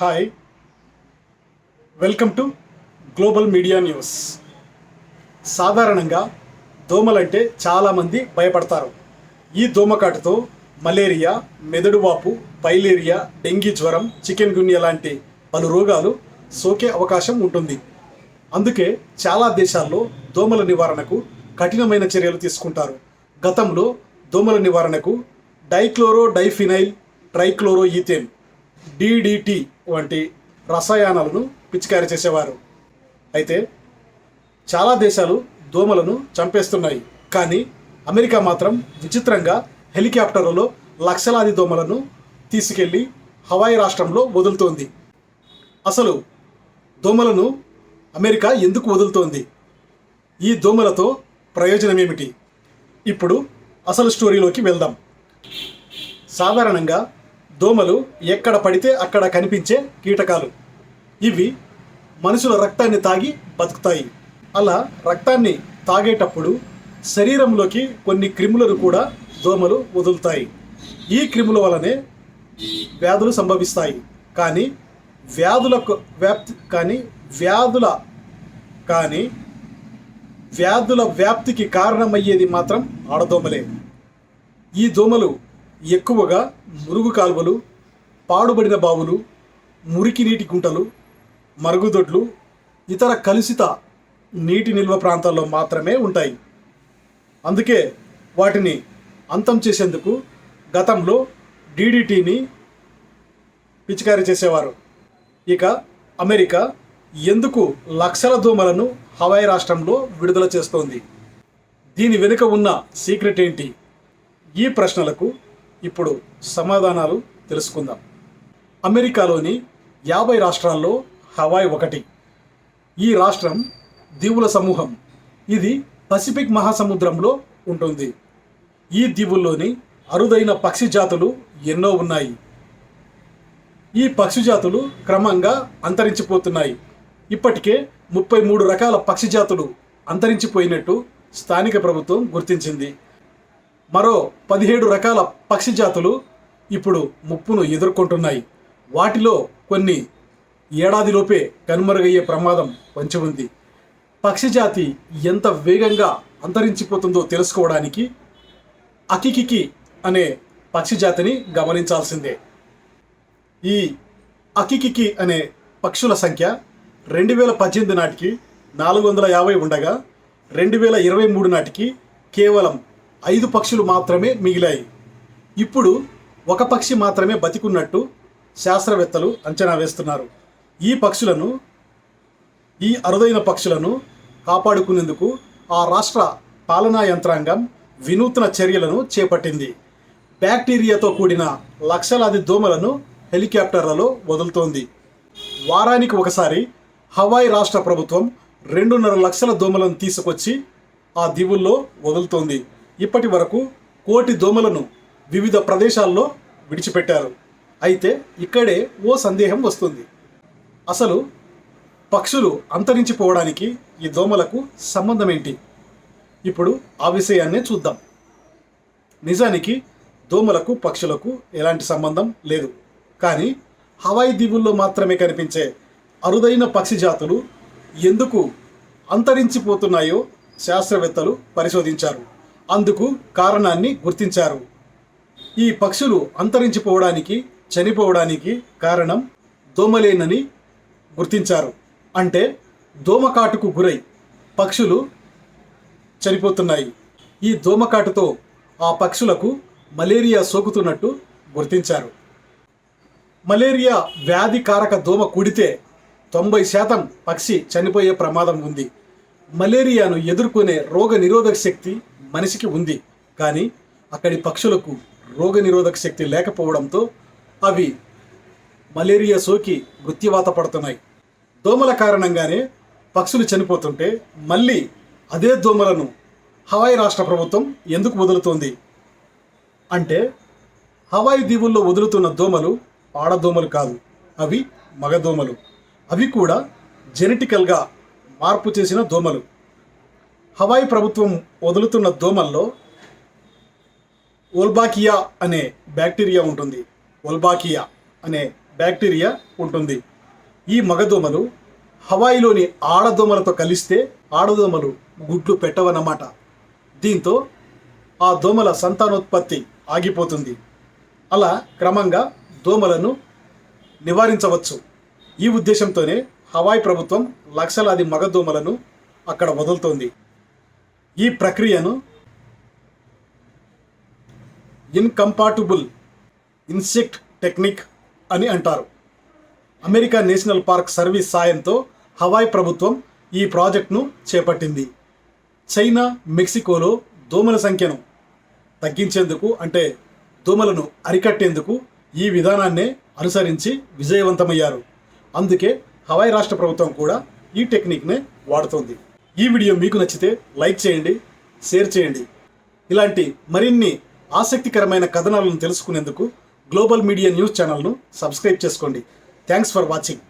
Hi welcome to global media news సాధారణంగా దోమలంటే చాలామంది భయపడతారు. ఈ దోమకాటుతో మలేరియా మెదడువాపు పైలేరియా డెంగీ జ్వరం చికెన్ గున్య లాంటి పలు రోగాలు సోకే అవకాశం ఉంటుంది. అందుకే చాలా దేశాల్లో దోమల నివారణకు కఠినమైన చర్యలు తీసుకుంటారు. గతంలో దోమల నివారణకు dichloro diphenyl trichloro ethane DDT వంటి రసాయనాలను పిచికారి చేసేవారు. అయితే చాలా దేశాలు దోమలను చంపేస్తున్నాయి. కానీ అమెరికా మాత్రం విచిత్రంగా హెలికాప్టర్లలో లక్షలాది దోమలను తీసుకెళ్ళి హవాయి రాష్ట్రంలో వదులుతోంది. అసలు దోమలను అమెరికా ఎందుకు వదులుతోంది? ఈ దోమలతో ప్రయోజనం ఏమిటి ఇప్పుడు అసలు స్టోరీలోకి వెళ్దాం. సాధారణంగా దోమలు ఎక్కడ పడితే అక్కడ కనిపించే కీటకాలు. ఇవి మనుషుల రక్తాన్ని తాగి బతుకుతాయి. అలా రక్తాన్ని తాగేటప్పుడు శరీరంలోకి కొన్ని క్రిములను కూడా దోమలు వదులుతాయి. ఈ క్రిముల వలనే వ్యాధులు సంభవిస్తాయి. కానీ వ్యాధులకు వ్యాప్తి కానీ వ్యాధుల కానీ వ్యాధుల వ్యాప్తికి కారణమయ్యేది మాత్రం ఆడదోమలే. ఈ దోమలు ఎక్కువగా మురుగు కాలువలు పాడుబడిన బావులు మురికి నీటి గుంటలు మరుగుదొడ్లు ఇతర కలుషిత నీటి నిల్వ ప్రాంతాల్లో మాత్రమే ఉంటాయి. అందుకే వాటిని అంతం చేసేందుకు గతంలో డీడీటీని పిచికారీ చేసేవారు. ఇక అమెరికా ఎందుకు లక్షల దోమలను హవాయి రాష్ట్రంలో విడుదల చేస్తోంది? దీని వెనుక ఉన్న సీక్రెట్ ఏంటి? ఈ ప్రశ్నలకు ఇప్పుడు సమాధానాలు తెలుసుకుందాం. అమెరికాలోని యాభై రాష్ట్రాల్లో హవాయ్ ఒకటి. ఈ రాష్ట్రం దీవుల సమూహం. ఇది పసిఫిక్ మహాసముద్రంలో ఉంటుంది. ఈ దీవుల్లోని అరుదైన పక్షి జాతులు ఎన్నో ఉన్నాయి. ఈ పక్షి జాతులు క్రమంగా అంతరించిపోతున్నాయి. ఇప్పటికే ముప్పై మూడు రకాల పక్షి జాతులు అంతరించిపోయినట్టు స్థానిక ప్రభుత్వం గుర్తించింది. మరో పదిహేడు రకాల పక్షి జాతులు ఇప్పుడు ముప్పును ఎదుర్కొంటున్నాయి. వాటిలో కొన్ని ఏడాదిలోపే కనుమరుగయ్యే ప్రమాదం వంచి ఉంది. పక్షి జాతి ఎంత వేగంగా అంతరించిపోతుందో తెలుసుకోవడానికి అకికికి అనే పక్షి జాతిని గమనించాల్సిందే. ఈ అకికికి అనే పక్షుల సంఖ్య రెండు వేల పద్దెనిమిది నాటికి నాలుగు వందల యాభై ఉండగా రెండు వేల ఇరవై మూడు నాటికి కేవలం ఐదు పక్షులు మాత్రమే మిగిలాయి. ఇప్పుడు ఒక పక్షి మాత్రమే బతికున్నట్టు శాస్త్రవేత్తలు అంచనా వేస్తున్నారు. ఈ పక్షులను ఈ అరుదైన పక్షులను కాపాడుకునేందుకు ఆ రాష్ట్ర పాలనా యంత్రాంగం వినూత్న చర్యలను చేపట్టింది. బ్యాక్టీరియాతో కూడిన లక్షలాది దోమలను హెలికాప్టర్లలో వదులుతోంది. వారానికి ఒకసారి హవాయి రాష్ట్ర ప్రభుత్వం రెండున్నర లక్షల దోమలను తీసుకొచ్చి ఆ దివుల్లో వదులుతోంది. ఇప్పటి వరకు కోటి దోమలను వివిధ ప్రదేశాల్లో విడిచిపెట్టారు. అయితే ఇక్కడే ఓ సందేహం వస్తుంది. అసలు పక్షులు అంతరించిపోవడానికి ఈ దోమలకు సంబంధం ఏంటి ఇప్పుడు ఆ విషయాన్నే చూద్దాం. నిజానికి దోమలకు పక్షులకు ఎలాంటి సంబంధం లేదు. కానీ హవాయి దీవుల్లో మాత్రమే కనిపించే అరుదైన పక్షి జాతులు ఎందుకు అంతరించిపోతున్నాయో శాస్త్రవేత్తలు పరిశోధించారు. అందుకు కారణాన్ని గుర్తించారు. ఈ పక్షులు అంతరించిపోవడానికి చనిపోవడానికి కారణం దోమలేనని గుర్తించారు. అంటే దోమకాటుకు గురై పక్షులు చనిపోతున్నాయి. ఈ దోమకాటుతో ఆ పక్షులకు మలేరియా సోకుతున్నట్టు గుర్తించారు. మలేరియా వ్యాధి కారక దోమ కుడితే తొంభై శాతం పక్షి చనిపోయే ప్రమాదం ఉంది. మలేరియాను ఎదుర్కొనే రోగ నిరోధక శక్తి మనిషికి ఉంది. కానీ అక్కడి పక్షులకు రోగనిరోధక శక్తి లేకపోవడంతో అవి మలేరియా సోకి మృత్యువాత పడుతున్నాయి. దోమల కారణంగానే పక్షులు చనిపోతుంటే మళ్ళీ అదే దోమలను హవాయి రాష్ట్ర ప్రభుత్వం ఎందుకు వదులుతోంది? అంటే హవాయి దీవుల్లో వదులుతున్న దోమలు ఆడదోమలు కాదు అవి మగదోమలు. అవి కూడా జెనెటికల్గా మార్పు చేసిన దోమలు. హవాయి ప్రభుత్వం వదులుతున్న దోమల్లో ఓల్బాకియా అనే బ్యాక్టీరియా ఉంటుంది. ఓల్బాకియా అనే బ్యాక్టీరియా ఉంటుంది. ఈ మగదోమలు హవాయిలోని ఆడదోమలతో కలిస్తే ఆడదోమలు గుడ్లు పెట్టవన్నమాట. దీంతో ఆ దోమల సంతానోత్పత్తి ఆగిపోతుంది. అలా క్రమంగా దోమలను నివారించవచ్చు. ఈ ఉద్దేశంతోనే హవాయి ప్రభుత్వం లక్షలాది మగదోమలను అక్కడ వదులుతోంది. ఈ ప్రక్రియను ఇన్కంపాటబుల్ ఇన్సెక్ట్ టెక్నిక్ అని అంటారు. అమెరికా నేషనల్ పార్క్ సర్వీస్ సాయంతో హవాయ్ ప్రభుత్వం ఈ ప్రాజెక్ట్ను చేపట్టింది. చైనా మెక్సికోలో దోమల సంఖ్యను తగ్గించేందుకు అంటే దోమలను అరికట్టేందుకు ఈ విధానాన్నే అనుసరించి విజయవంతమయ్యారు. అందుకే హవాయ్ రాష్ట్ర ప్రభుత్వం కూడా ఈ టెక్నిక్నే వాడుతోంది. ఈ వీడియో మీకు నచ్చితే లైక్ చేయండి షేర్ చేయండి. ఇలాంటి మరిన్ని ఆసక్తికరమైన కథనాలను తెలుసుకునేందుకు గ్లోబల్ మీడియా న్యూస్ ఛానల్ను సబ్స్క్రైబ్ చేసుకోండి. Thanks for watching